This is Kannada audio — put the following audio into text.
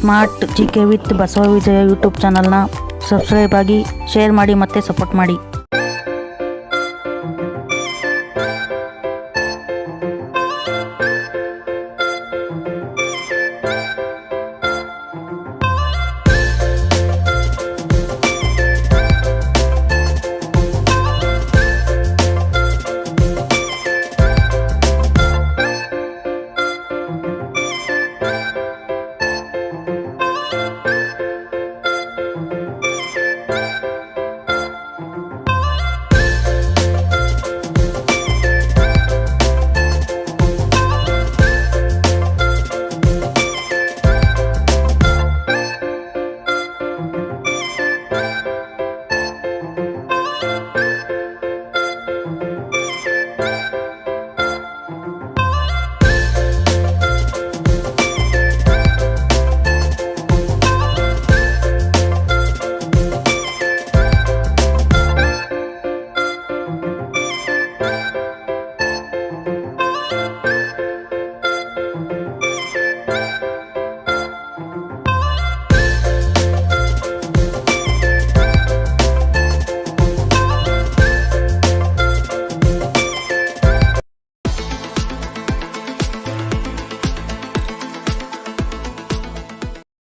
Smart G K with Basava Vijaya YouTube ಚಾನಲ್ನ ಸಬ್ಸ್ಕ್ರೈಬ್ ಆಗಿ ಶೇರ್ ಮಾಡಿ ಮತ್ತು ಸಪೋರ್ಟ್ ಮಾಡಿ.